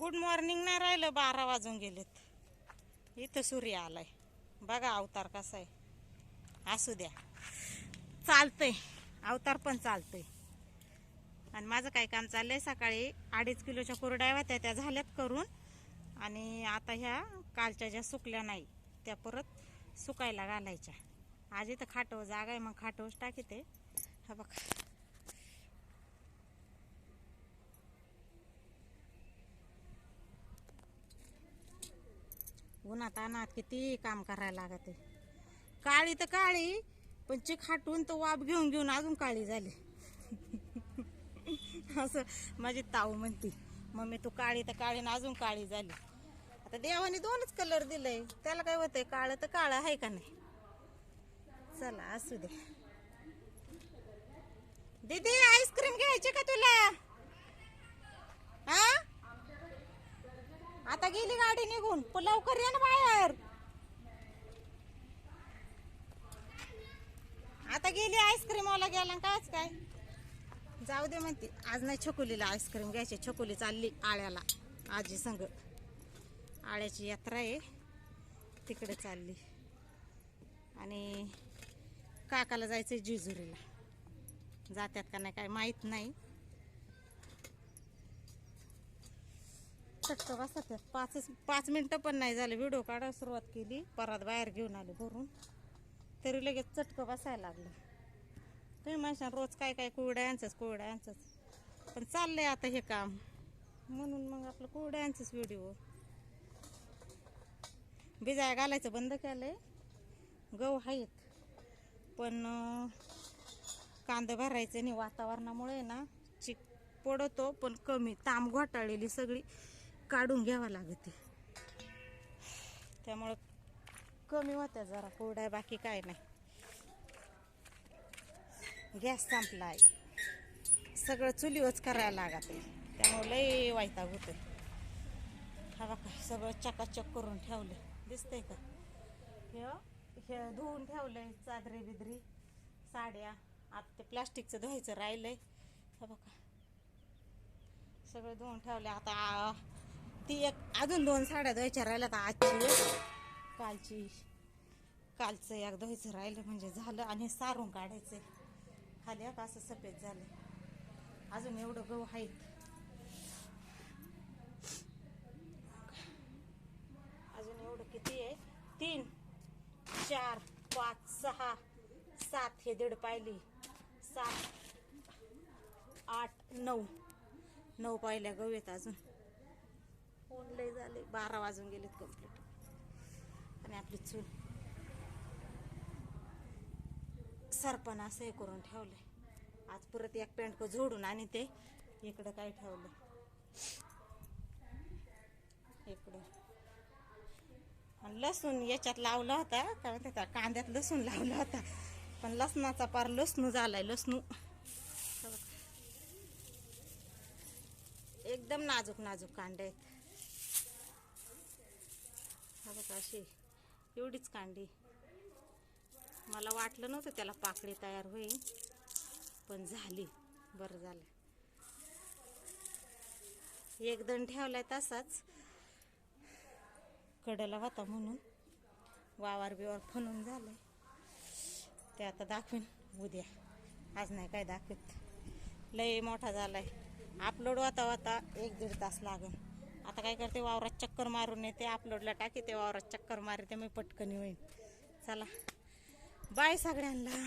Good morning नाही राहिलं बारा वाजून गेलेत. इथं सूर्य आलाय. बघा अवतार कसा आहे. असू द्या. चालतंय. अवतार पण चालतंय. आणि माझं काय काम चाललंय सकाळी अडीच किलोच्या कुरड्या होत्या त्या झाल्यात करून. आणि आता ह्या कालच्या ज्या सुकल्या नाही त्या परत सुकायला घालायच्या. आज इथं खाटव जागा आहे मग खाटवच टाकीते. हा बघा. उन्हात अनात किती काम करायला लागत. आहे काळी तर काळी पण चिक खाटून तर वाप घेऊन घेऊन अजून काळी झाली. असं माझी ताऊ म्हणती मम्मी तू काळी तर काळी ना अजून काळी झाली. आता देवाने दोनच कलर दिलंय. त्याला काय होतंय काळं तर काळं आहे का नाही? चला असू दे. दीदी आईस्क्रीम घ्यायची का तुला? हा गेली गाडी निघून. लवकर ये ना बाहेर. आता गेली आईस्क्रीम वाला गेला कायच काय? जाऊ दे म्हणते. आज नाही छकुलीला आईस्क्रीम घ्यायची. छकुली चालली आळ्याला. आजी संग. आळ्याची यात्रा आहे. तिकडे चालली. आणि काकाला जायचं जेजुरीला. जात्यात का नाही काय माहीत नाही. चटकं बसत पाच पाच मिनटं पण नाही झाले. व्हिडिओ काढायला सुरुवात केली. परत बाहेर घेऊन आले भरून तरी लगेच चटकं बसायला लागलं. तुम्ही म्हणशाल रोज काय काय कुरड्यांचंच कुरड्यांचंच पण चाललंय आता हे काम. म्हणून मग आपलं कुरड्यांचंच व्हिडिओ. भिजाय घालायचं बंद केलंय. गहू आहेत. पण कांदं भरायचं नाही. वातावरणामुळे ना चिक पडतो पण कमी. ताम घोटाळलेली सगळी. काढून घ्यावा लागते त्यामुळं कमी होत्या जरा कोरड्या बाकी काय नाही. गॅस संपलाय. सगळं चुलीवच करायला लागत आहे. त्यामुळे लय वायताग होतं हा बाका सगळं चकाचक करून ठेवलं दिसतंय का? हे हो, हे धुवून ठेवलंय चादरी बिदरी साड्या. आता ते प्लास्टिकचं धुवायचं राहिलंय. हा बघा. सगळं धुवून ठेवलं आता आ, ती एक अजून दोन साड्या धुवायच्या राहिल्या तर आजची. कालची कालचं एक धुवायचं राहिलं म्हणजे झालं आणि सारून काढायचं. खाली एक असं सफेद झालं. अजून एवढं गहू आहेत. अजून एवढं किती आहे? तीन चार पाच सहा सात हे दीड पायली. सात आठ नऊ. नऊ पायल्या गहू आहेत अजून. ऊन लय झाले. बारा वाजून गेलेत कंप्लीट आणि आपली चूल. सरपण असं हे करून ठेवलंय. आज परत एक पॅन्ट जोडून आणि ते इकडं काय ठेवलं इकडं. आणि लसूण याच्यात लावला होता. काय म्हणते कांद्यात लसूण लावला होता. पण लसणाचा पार लसणू झालाय लसणू. एकदम नाजूक नाजूक कांदे आहेत. हा बघा अशी एवढीच कांडी. मला वाटलं नव्हतं त्याला पाकळी तयार होईल पण झाली बरं झालं. एक दण ठेवलाय तसाच. कडला होता म्हणून वावर बिवार फनून झालंय. ते आता दाखवीन उद्या. आज नाही काय दाखवत. लय मोठा झालाय. अपलोड होता होता एक दीड तास लागेल. आता काय करते वावरात चक्कर मारून येते अपलोडला टाकी ते वावरात चक्कर मारते मी पटकन होईल चला. बाय सगळ्यांना.